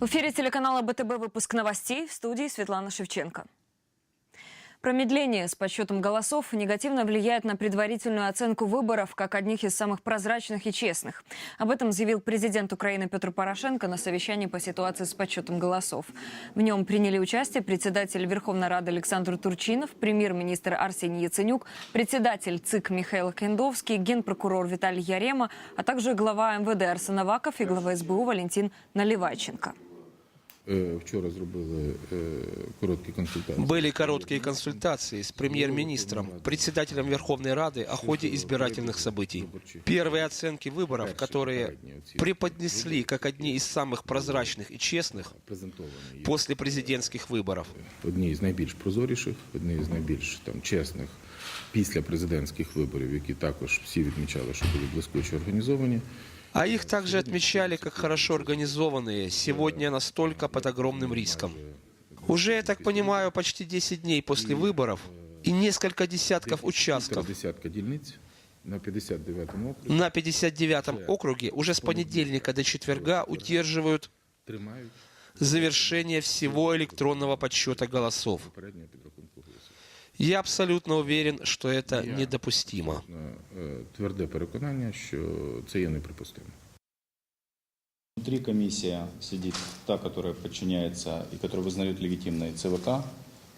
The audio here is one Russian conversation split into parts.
В эфире телеканала БТБ выпуск новостей в студии Светлана Шевченко. Промедление с подсчетом голосов негативно влияет на предварительную оценку выборов как одних из самых прозрачных и честных. Об этом заявил президент Украины Петр Порошенко на совещании по ситуации с подсчетом голосов. В нем приняли участие председатель Верховной Рады Александр Турчинов, премьер-министр Арсений Яценюк, председатель ЦИК Михаил Кендовский, генпрокурор Виталий Ярема, а также глава МВД Арсен Аваков и глава СБУ Валентин Наливайченко. Е, Вчора зробили е, короткі консультації. Были короткие консультации с премьер-министром, председателем Верховной Рады о ходе избирательных событий. Первые оценки выборов, которые преподнесли как одни из самых прозрачных и честных презентовані є после президентских выборов. одні з найбільш прозоріших, одні з найбільш там чесних після президентських виборів, які також всі відмічали, що були блискуче організовані. А их также отмечали как хорошо организованные, сегодня настолько под огромным риском. Уже, я так понимаю, почти 10 дней после выборов и несколько десятков Півтора участков десятка дільниць на 59-му окрузі на 59-м округе уже с понедельника до четверга удерживают тримають завершение всего электронного подсчета голосов. попереднього підрахунку голосів. Я абсолютно уверен, что это недопустимо. На е, тверде переконання, що це є неприпустимо. Внутри комиссия сидит та, которая подчиняется и которая вызнает легитимной ЦВК.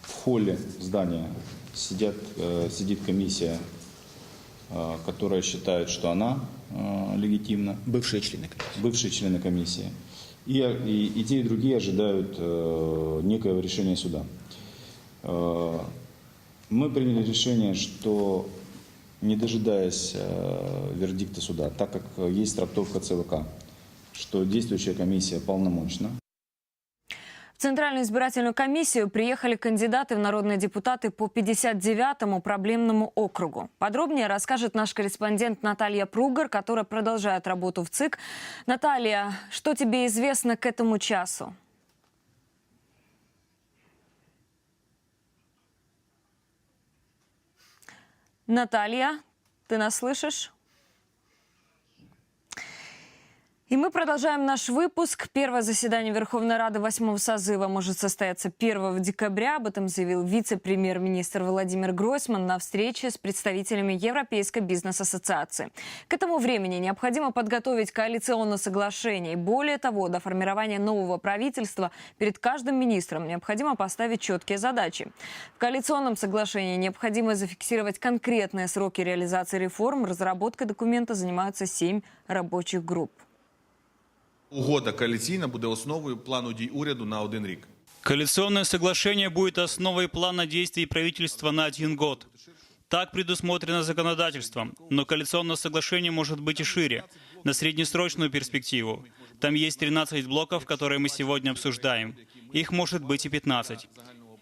В холле здания сидят, э, сидит комиссия, э, которая считает, что она э, легитимна. Бывшие члены комиссии. Бывшие члены комиссии. И, и, и те, и другие ожидают э, некоего решения суда. Мы приняли решение, что не дожидаясь э, вердикта суда, так как есть трактовка ЦВК, что действующая комиссия полномочна, В Центральную избирательную комиссию приехали кандидаты в народные депутаты по 59-му проблемному округу. Подробнее расскажет наш корреспондент Наталья Пругар, которая продолжает работу в ЦИК. Наталья, что тебе известно к этому часу? Наталья, ты нас слышишь? И мы продолжаем наш выпуск. Первое заседание Верховной Рады восьмого созыва может состояться 1 декабря. Об этом заявил вице-премьер-министр Владимир Гройсман на встрече с представителями Европейской бизнес-ассоциации. К этому времени необходимо подготовить коалиционное соглашение. И более того, до формирования нового правительства перед каждым министром необходимо поставить четкие задачи. В коалиционном соглашении необходимо зафиксировать конкретные сроки реализации реформ. Разработкой документа занимаются семь рабочих групп. Угода коаліційна буде основою плану дій уряду на один рік. Коалиционное соглашение будет основой плана действий правительства на один год. Так предусмотрено законодательством, но коалиционное соглашение может быть и шире, на среднесрочную перспективу. Там есть 13 блоков, которые мы сегодня обсуждаем. Их может быть и 15.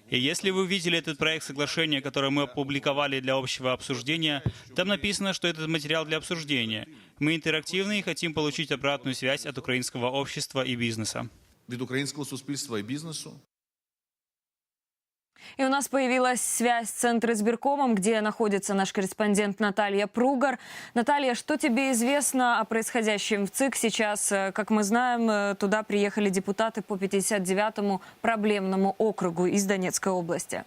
И если вы видели этот проект соглашения, который мы опубликовали для общего обсуждения, там написано, что этот материал для обсуждения. Мы интерактивны и хотим получить обратную связь от украинского общества и бизнеса. Від українського суспільства і бізнесу И у нас появилась связь с Центром избиркомом, где находится наш корреспондент Наталья Пругар. Наталья, что тебе известно о происходящем в ЦИК сейчас? Э, Как мы знаем, э, туда приехали депутаты по 59-му проблемному округу из Донецкой области.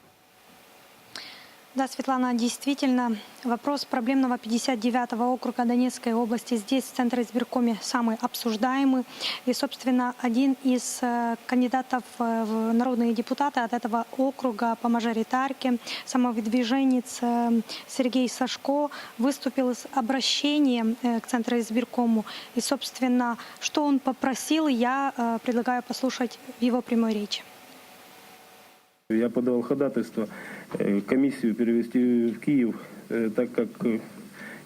Да, Светлана, действительно, вопрос проблемного 59-го округа Донецкой области здесь, в Центре избиркоме, самый обсуждаемый. И, собственно, один из э, кандидатов э, в народные депутаты от этого округа по мажоритарке, самовыдвиженец э, Сергей Сашко, выступил с обращением к Центру избиркому. И, собственно, что он попросил, я предлагаю послушать в его прямой речи. Я подал ходатайство комиссию перевести в Киев, э, так как э,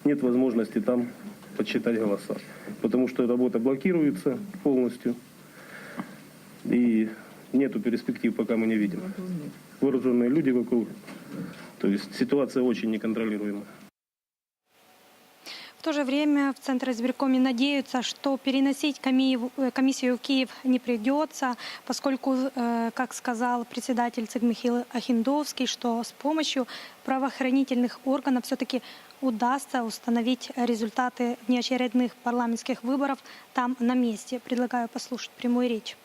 нет возможности там подсчитать голоса. Потому что работа блокируется полностью. И нету перспектив, пока мы не видим. Вооруженные люди вокруг. То есть ситуация очень неконтролируемая. То же время в Центре избиркоме надеются, что переносить э, комиссию в Киев не придется, поскольку, э, как сказал председатель ЦИК Михаил Ахиндовский, что с помощью правоохранительных органов все-таки удастся установить результаты внеочередных парламентских выборов там на месте. Предлагаю послушать прямую речь.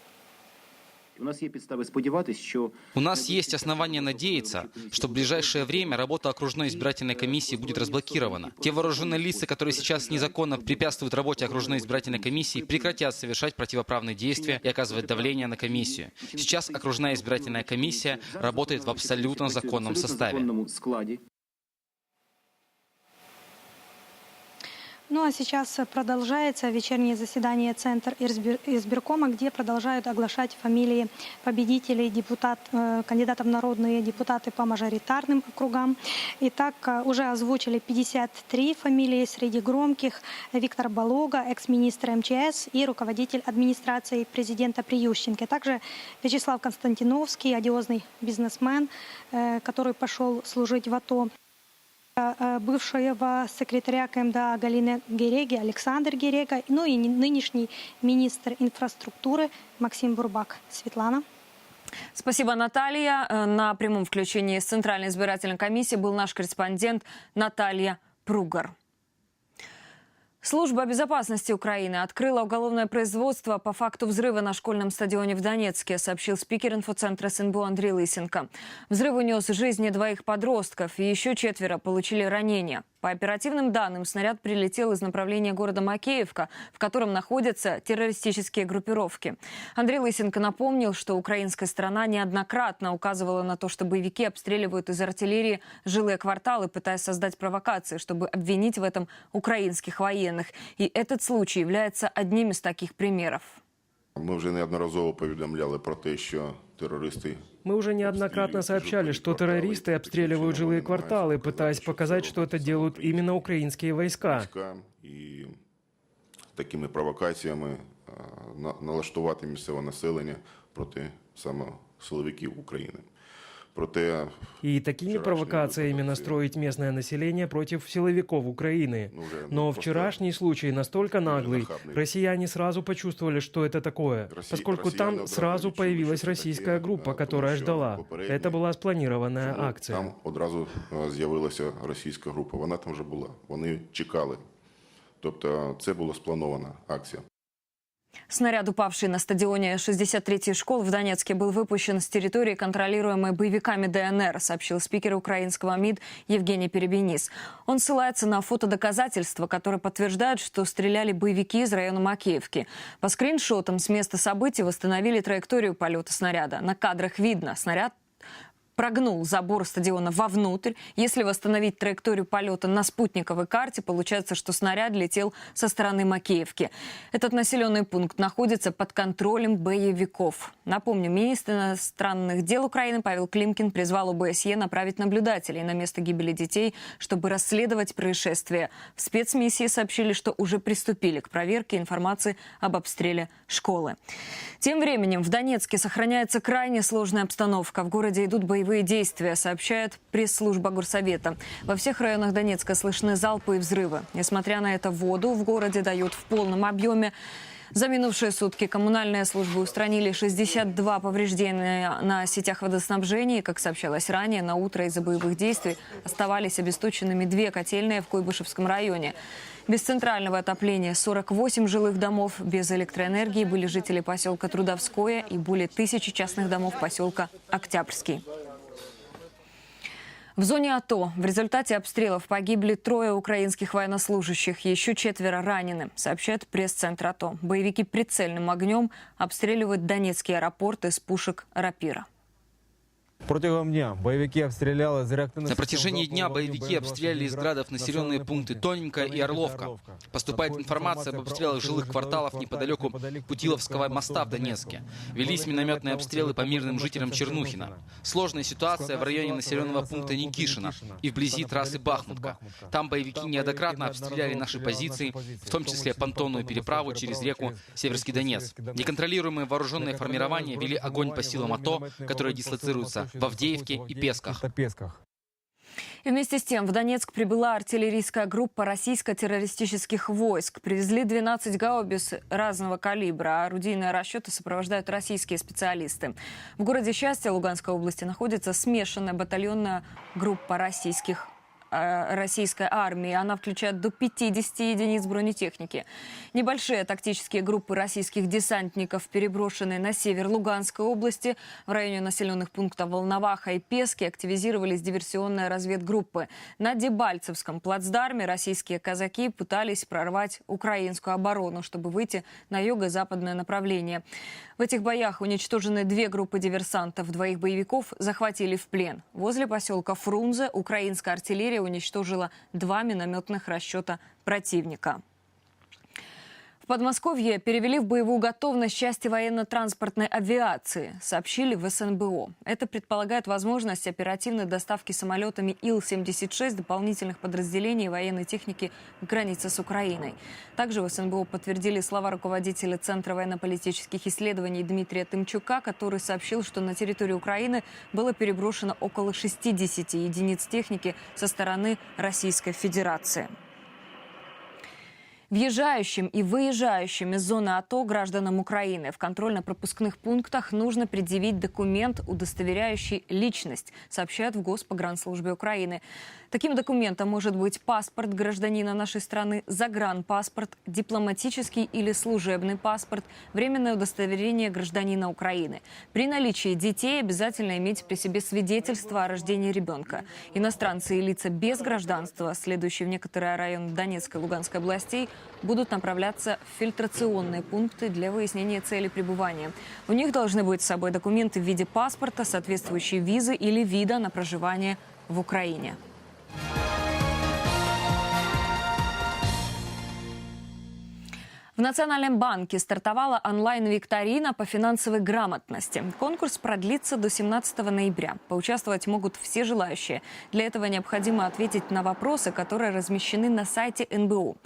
У нас є підстави сподіватися, що У нас есть основания надеяться, что в ближайшее время работа окружной избирательной комиссии будет разблокирована. Те вооруженные лица, которые сейчас незаконно препятствуют работе окружной избирательной комиссии, прекратят совершать противоправные действия и оказывать давление на комиссию. Сейчас окружная избирательная комиссия работает в абсолютно законном абсолютно составе. Ну а сейчас продолжается вечернее заседание Центр избир- избиркома, где продолжают оглашать фамилии победителей, депутат, э, кандидатов в народные депутаты по мажоритарным округам. Итак, э, уже озвучили 53 фамилии среди громких. Виктор Балога, экс-министр МЧС и руководитель администрации президента Приющенко. Также Вячеслав Константиновский, одиозный бизнесмен, э, который пошел служить в АТО бывшего секретаря КМДА Галины Гереги, Александр Герега, ну и нынешний министр инфраструктуры Максим Бурбак. Светлана. Спасибо, Наталья. Э, На прямом включении с Центральной избирательной комиссии был наш корреспондент Наталья Пругар. Служба безопасности Украины открыла уголовное производство по факту взрыва на школьном стадионе в Донецке, сообщил спикер инфоцентра СНБО Андрей Лысенко. Взрыв унес жизни двоих подростков, и еще четверо получили ранения. По оперативным данным, снаряд прилетел из направления города Макеевка, в котором находятся террористические группировки. Андрей Лысенко напомнил, что украинская сторона неоднократно указывала на то, что боевики обстреливают из артиллерии жилые кварталы, пытаясь создать провокации, чтобы обвинить в этом украинских военных. И этот случай является одним из таких примеров. Ми вже неодноразово повідомляли про те, що терористи Мы уже неоднократно сообщали, что террористы обстреливают жилые кварталы, пытаясь показать, что это делают именно украинские войска. війська і такими провокаціями а, на- налаштувати місцеве населення проти саме силовиків України. Проте И такими провокациями настроить местное население против силовиков Украины. ну, вже Но просто вчерашний случай настолько наглый, нахабный. россияне сразу почувствовали, что это такое, Россия- поскольку россияне там одразу сразу відчули, появилась що це российская таке, группа, а, которая тому що ждала. попередні- Это была спланированная Тому акция. Там одразу е, з'явилася російська група. Вона там вже була. Вони чекали. Тобто це була спланована акція. Снаряд, упавший на стадионе 63-й школ в Донецке, был выпущен с территории, контролируемой боевиками ДНР, сообщил спикер украинского МИД Евгений Перебенис. Он ссылается на фотодоказательства, которые подтверждают, что стреляли боевики из района Макеевки. По скриншотам с места событий восстановили траекторию полета снаряда. На кадрах видно, снаряд прогнул забор стадиона вовнутрь. Если восстановить траекторию полета на спутниковой карте, получается, что снаряд летел со стороны Макеевки. Этот населенный пункт находится под контролем боевиков. Напомню, министр иностранных дел Украины Павел Климкин призвал ОБСЕ направить наблюдателей на место гибели детей, чтобы расследовать происшествие. В спецмиссии сообщили, что уже приступили к проверке информации об обстреле школы. Тем временем в Донецке сохраняется крайне сложная обстановка. В городе идут боевые действия, сообщает пресс-служба Горсовета. Во всех районах Донецка слышны залпы и взрывы. Несмотря на это, воду в городе дают в полном объеме. За минувшие сутки коммунальные службы устранили 62 повреждения на сетях водоснабжения. Как сообщалось ранее, на утро из-за боевых действий оставались обесточенными две котельные в Куйбышевском районе. Без центрального отопления 48 жилых домов. Без электроэнергии были жители поселка Трудовское и более тысячи частных домов поселка Октябрьский. В зоне АТО в результате обстрелов погибли трое украинских военнослужащих, еще четверо ранены, сообщает пресс-центр АТО. Боевики прицельным огнем обстреливают Донецкий аэропорт из пушек «Рапира». На протяжении дня боевики обстреляли из градов населенные пункты Тоненько и Орловка. Поступает информация об обстрелах жилых кварталов неподалеку Путиловского моста в Донецке. Велись минометные обстрелы по мирным жителям Чернухина. Сложная ситуация в районе населенного пункта Никишина и вблизи трассы Бахмутка. Там боевики неоднократно обстреляли наши позиции, в том числе понтонную переправу через реку Северский Донец. Неконтролируемые вооруженные формирования вели огонь по силам АТО, которые дислоцируются в Авдеевке и Песках. И вместе с тем в Донецк прибыла артиллерийская группа российско-террористических войск. Привезли 12 гаубиц разного калибра, а орудийные расчеты сопровождают российские специалисты. В городе Счастье Луганской области находится смешанная батальонная группа российских российской армии. Она включает до 50 единиц бронетехники. Небольшие тактические группы российских десантников, переброшенные на север Луганской области, в районе населенных пунктов Волноваха и Пески, активизировались диверсионные разведгруппы. На Дебальцевском плацдарме российские казаки пытались прорвать украинскую оборону, чтобы выйти на юго-западное направление. В этих боях уничтожены две группы диверсантов. Двоих боевиков захватили в плен. Возле поселка Фрунзе украинская артиллерия уничтожила два минометных расчета противника. Подмосковье перевели в боевую готовность части военно-транспортной авиации, сообщили в СНБО. Это предполагает возможность оперативной доставки самолетами Ил-76 дополнительных подразделений военной техники к границе с Украиной. Также в СНБО подтвердили слова руководителя Центра военно-политических исследований Дмитрия Тымчука, который сообщил, что на территорию Украины было переброшено около 60 единиц техники со стороны Российской Федерации. Въезжающим и выезжающим из зоны АТО гражданам Украины в контрольно-пропускных пунктах нужно предъявить документ, удостоверяющий личность, сообщают в Госпогранслужбе Украины. Таким документом может быть паспорт гражданина нашей страны, загранпаспорт, дипломатический или служебный паспорт, временное удостоверение гражданина Украины. При наличии детей обязательно иметь при себе свидетельство о рождении ребенка. Иностранцы и лица без гражданства, следующие в некоторые районы Донецкой и Луганской областей, будут направляться в фильтрационные пункты для выяснения цели пребывания. У них должны быть с собой документы в виде паспорта, соответствующие визы или вида на проживание в Украине. В Национальном банке стартовала онлайн-викторина по финансовой грамотности. Конкурс продлится до 17 ноября. Поучаствовать могут все желающие. Для этого необходимо ответить на вопросы, которые размещены на сайте НБУ.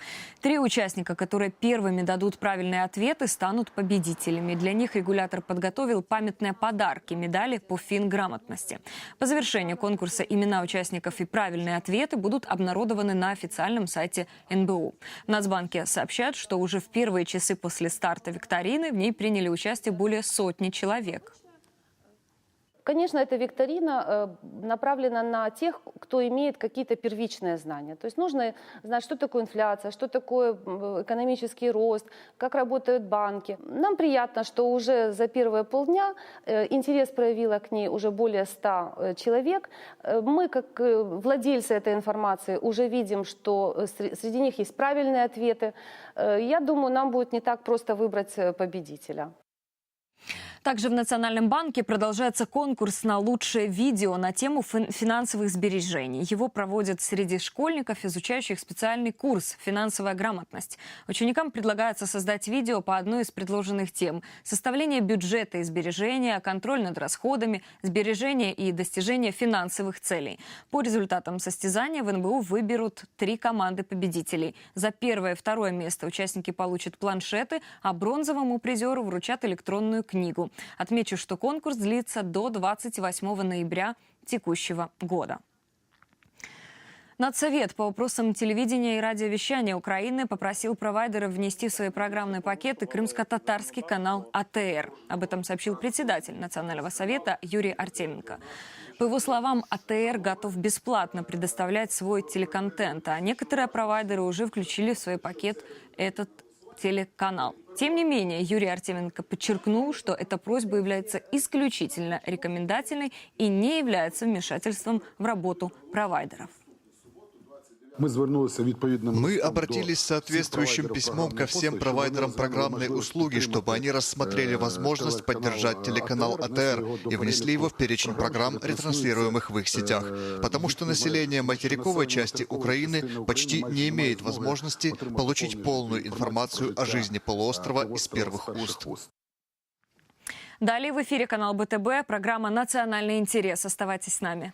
Три участника, которые первыми дадут правильные ответы, станут победителями. Для них регулятор подготовил памятные подарки, медали по финграмотности. По завершению конкурса имена участников и правильные ответы будут обнародованы на официальном сайте НБУ. В Нацбанке сообщают, что уже в первые часы после старта викторины в ней приняли участие более сотни человек. Конечно, эта викторина э, направлена на тех, кто имеет какие-то первичные знания. То есть нужно знать, что такое инфляция, что такое экономический рост, как работают банки. Нам приятно, что уже за первые полдня э, интерес проявило к ней уже более 100 э, человек. Мы, как владельцы этой информации, уже видим, что сре- среди них есть правильные ответы. Я думаю, нам будет не так просто выбрать победителя. Также в Национальном банке продолжается конкурс на лучшее видео на тему фин- финансовых сбережений. Его проводят среди школьников, изучающих специальный курс «Финансовая грамотность». Ученикам предлагается создать видео по одной из предложенных тем – составление бюджета и сбережения, контроль над расходами, сбережение и достижение финансовых целей. По результатам состязания в НБУ выберут три команды победителей. За первое и второе место участники получат планшеты, а бронзовому призеру вручат электронную книгу. Отмечу, что конкурс длится до 28 ноября текущего года. Надсовет по вопросам телевидения и радиовещания Украины попросил провайдеров внести в свои программные пакеты крымско-татарский канал АТР. Об этом сообщил председатель Национального совета Юрий Артеменко. По его словам, АТР готов бесплатно предоставлять свой телеконтент, а некоторые провайдеры уже включили в свой пакет этот телеканал. Тем не менее, Юрий Артеменко подчеркнул, что эта просьба является исключительно рекомендательной и не является вмешательством в работу провайдеров. Мы обратились с соответствующим письмом ко всем провайдерам программной услуги, чтобы они рассмотрели возможность поддержать телеканал АТР и внесли его в перечень программ, ретранслируемых в их сетях. Потому что население материковой части Украины почти не имеет возможности получить полную информацию о жизни полуострова из первых уст. Далее в эфире канал БТБ, программа «Национальный интерес». Оставайтесь с нами.